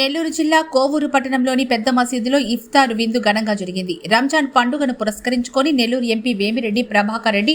నెల్లూరు జిల్లా కోవూరు పట్టణంలోని పెద్ద మసీదులో ఇఫ్తార్ విందు ఘనంగా జరిగింది. రంజాన్ పండుగను పురస్కరించుకొని నెల్లూరు ఎంపీ వేమిరెడ్డి ప్రభాకర్ రెడ్డి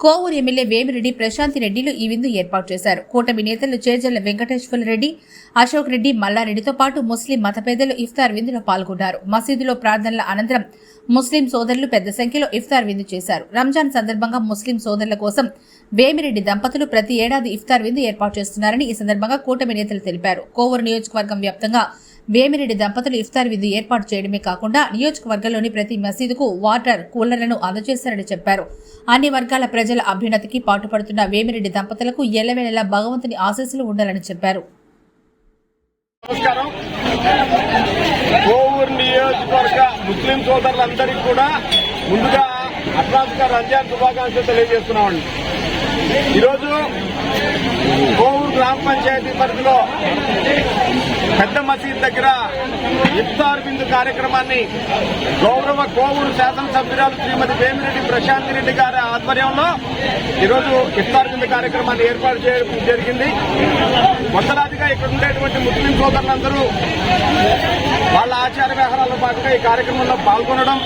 కోవూరు ఎమ్మెల్యే వేమిరెడ్డి ప్రశాంతి రెడ్డిలు ఈ విందు ఏర్పాటు చేశారు. కూటమి నేతలు చేజల్ల వెంకటేశ్వర రెడ్డి అశోక్ రెడ్డి మల్లారెడ్డితో పాటు ముస్లిం మత ఇఫ్తార్ విందులో పాల్గొన్నారు మసీదులో ప్రార్థనల అనంతరం ముస్లిం సోదరులు పెద్ద సంఖ్యలో ఇఫ్తార్ విందు చేశారు. రంజాన్ సందర్భంగా ముస్లిం సోదరుల కోసం వేమిరెడ్డి దంపతులు ప్రతి ఏడాది ఇఫ్తార్ విందు ఏర్పాటు చేస్తున్నారని ఈ సందర్భంగా కూటమి నేతలు తెలిపారు. కోవూరు నియోజకవర్గం వ్యాప్తంగా వేమిరెడ్డి దంపతులు ఇఫ్తార్ విధి ఏర్పాటు చేయడమే కాకుండా నియోజకవర్గంలోని ప్రతి మసీదుకు వాటర్ కూలర్లను అందజేశారని చెప్పారు. అన్ని వర్గాల ప్రజల అభ్యున్నతికి పాటుపడుతున్న వేమిరెడ్డి దంపతులకు ఎల్లవేళలా భగవంతుని ఆశీస్సులు ఉండాలని చెప్పారు. నమస్కారం. నియోజకవర్గ ముస్లిం సోదరులందరికీ కూడా ముందుగా అట్లాస్గా రంజాన్ శుభాకాంక్షలు తెలియజేస్తున్నామండి. ఈరోజు కోవూరు గ్రామ పంచాయతీ పరిధిలో పెద్ద మసీద్ దగ్గర ఇఫ్తార్ బిందు కార్యక్రమాన్ని గౌరవ కోవూరు శాసనసభ్యురాలు శ్రీమతి వేమిరెడ్డి ప్రశాంత్ రెడ్డి గారి ఆధ్వర్యంలో ఈరోజు ఇఫ్తార్ బిందు కార్యక్రమాన్ని ఏర్పాటు చేయడం జరిగింది. మొదలాదిగా ఇక్కడ ఉండేటువంటి ముస్లిం సోదరులందరూ వాళ్ళ ఆచార వ్యవహారాల్లో పాటుగా ఈ కార్యక్రమంలో పాల్గొనడం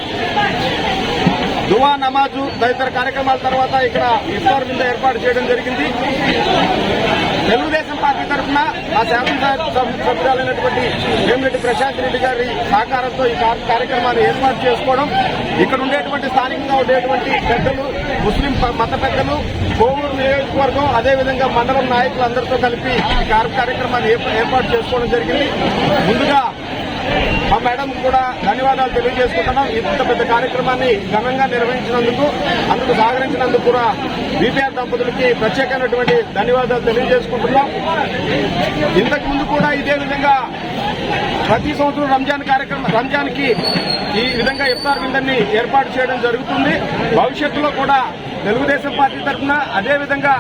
దువా నమాజు తదితర కార్యక్రమాల తర్వాత ఇక్కడ ఇఫ్తార్ మీద ఏర్పాటు చేయడం జరిగింది. తెలుగుదేశం పార్టీ తరఫున ఆ శాసనసభ్యురాలైనటువంటి వేమిరెడ్డి ప్రశాంత్ రెడ్డి గారి సహకారంతో ఈ కార్యక్రమాన్ని ఏర్పాటు చేసుకోవడం. ఇక్కడ ఉండేటువంటి స్థానికంగా ఉండేటువంటి పెద్దలు ముస్లిం మత పెద్దలు కోవూరు నియోజకవర్గం అదేవిధంగా మండలం నాయకులందరితో కలిపి ఈ కార్యక్రమాన్ని ఏర్పాటు చేసుకోవడం జరిగింది. ముందుగా మా మేడం కూడా ధన్యవాదాలు తెలియజేసుకుంటున్నాం. ఇంత పెద్ద కార్యక్రమాన్ని ఘనంగా నిర్వహించినందుకు అందుకు సహకరించినందుకు కూడా బీపీఆర్ దంపతులకి ప్రత్యేకమైనటువంటి ధన్యవాదాలు తెలియజేసుకుంటున్నాం. ఇంతకు ముందు కూడా ఇదే విధంగా ప్రతి సంవత్సరం రంజాన్ కార్యక్రమం రంజాన్కి ఈ విధంగా ఇఫ్తార్ విందన్ని ఏర్పాటు చేయడం జరుగుతుంది. భవిష్యత్తులో కూడా తెలుగుదేశం పార్టీ తరఫున అదేవిధంగా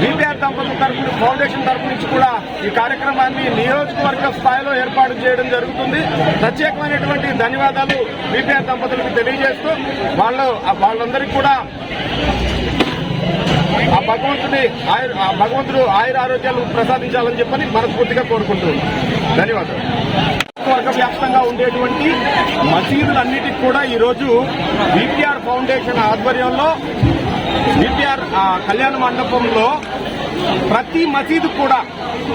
బీపీఆర్ దంపతుల తరఫున ఫౌండేషన్ తరఫు నుంచి కూడా ఈ కార్యక్రమాన్ని నియోజకవర్గ స్థాయిలో ఏర్పాటు చేయడం జరుగుతుంది. ప్రత్యేకమైనటువంటి ధన్యవాదాలు బీపీఆర్ దంపతులకు తెలియజేస్తూ వాళ్ళు వాళ్ళందరికీ కూడా ఆ భగవంతుని ఆయు ఆ భగవంతుడు ఆయుర ఆరోగ్యాలు ప్రసాదించాలని చెప్పని మనస్ఫూర్తిగా కోరుకుంటున్నాను. ధన్యవాదాలు. వర్గ వ్యాప్తంగా ఉండేటువంటి మసీదులన్నిటికీ కూడా ఈరోజు బీపీఆర్ ఫౌండేషన్ ఆధ్వర్యంలో బీపీఆర్ ఆ, కళ్యాణ మండపంలో ప్రతి మసీదు కూడా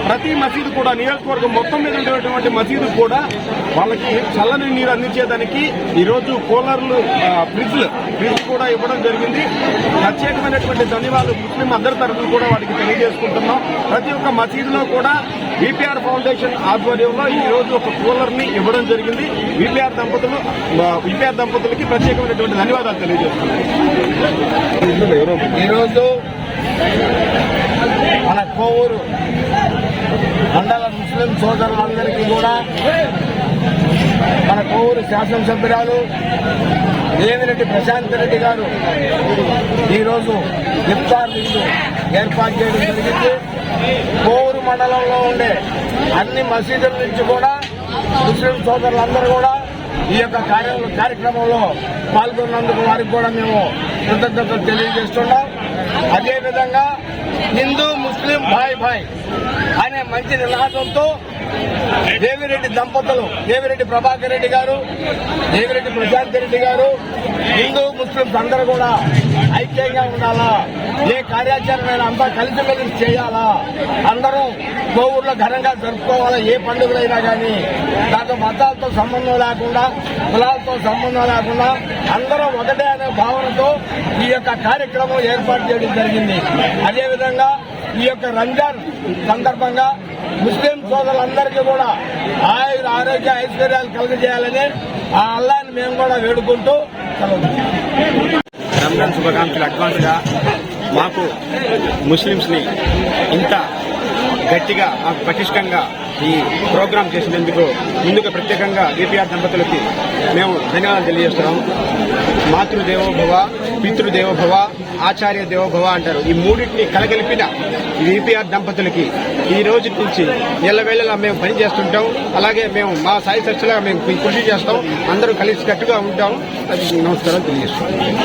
ప్రతి మసీదు కూడా నియోజకవర్గం మొత్తం మీద ఉండేటువంటి మసీదు కూడా వాళ్ళకి చల్లని నీరు అందించేదానికి ఈరోజు కూలర్లు ఫ్రిడ్జ్లు ఫ్రిడ్జ్ కూడా ఇవ్వడం జరిగింది. ప్రత్యేకమైనటువంటి ధన్యవాదాలు ముస్లిం అందరి తరఫున కూడా వాటికి తెలియజేసుకుంటున్నాం. ప్రతి ఒక్క మసీదులో కూడా బీపీఆర్ ఫౌండేషన్ ఆధ్వర్యంలో ఈ రోజు ఒక కూలర్ని ఇవ్వడం జరిగింది. బీపీఆర్ దంపతులు బీపీఆర్ దంపతులకి ప్రత్యేకమైనటువంటి ధన్యవాదాలు తెలియజేస్తున్నాం. ఈరోజు మన కోవూరు మండల ముస్లిం సోదరులందరికీ కూడా మన కోవూరు శాసనసభ్యురాలు దేవిరెడ్డి ప్రశాంత్ రెడ్డి గారు ఈరోజు ఇఫ్తార్ విందు ఏర్పాటు చేయడం జరిగింది. కోవూరు మండలంలో ఉండే అన్ని మసీదుల నుంచి కూడా ముస్లిం సోదరులందరూ కూడా ఈ యొక్క కార్య- కార్యక్రమంలో పాల్గొన్నందుకు వారికి కూడా మేము కృతజ్ఞతలు తెలియజేస్తున్నాం. అదేవిధంగా హిందూ ముస్లిం భాయ్ భాయ్ అనే మంచి నినాదంతో దేవిరెడ్డి దంపతులు దేవిరెడ్డి ప్రభాకర్ రెడ్డి గారు దేవిరెడ్డి ప్రశాంత్ రెడ్డి గారు హిందూ ముస్లింస్ అందరూ కూడా ఐక్యంగా ఉండాలా? ఏ కార్యాచరణ అంతా కలిసిమెలిసి చేయాలా? అందరూ కోవూరులో ఘనంగా జరుపుకోవాలా? ఏ పండుగలైనా కానీ దాంతో మతాలతో సంబంధం లేకుండా కులాలతో సంబంధం లేకుండా అందరూ ఒకటే అనే భావనతో ఈ యొక్క కార్యక్రమం ఏర్పాటు చేయడం జరిగింది. అదేవిధంగా ఈ యొక్క రంజాన్ సందర్భంగా ముస్లిం సోదరులందరికీ కూడా ఆయుర ఆరోగ్య ఐశ్వర్యాలు కలుగజేయాలని ఆ అల్లాని మేము కూడా వేడుకుంటూ సెలవు రంజాన్ శుభాకాంక్షలు అడ్వాన్స్గా మాకు ముస్లింస్ని ఇంత గట్టిగా మాకు పటిష్టంగా ఈ ప్రోగ్రాం చేసినందుకు ముందుగా ప్రత్యేకంగా ఏపీఆర్ దంపతులకి మేము ధన్యవాదాలు తెలియజేస్తున్నాం. మాతృదేవోభవ పితృదేవోభవ ఆచార్య దేవోభవ అంటారు. ఈ మూడింటిని కలగలిపిన విపిఆర్ దంపతులకి ఈ రోజు నుంచి ఎల్లవేళలా మేము పని చేస్తుంటాం. అలాగే మేము మా సాయి చర్చలా మేము కృషి చేస్తాం. అందరూ కలిసికట్టుగా ఉంటాం. అది నమస్కారం తెలియజేస్తాం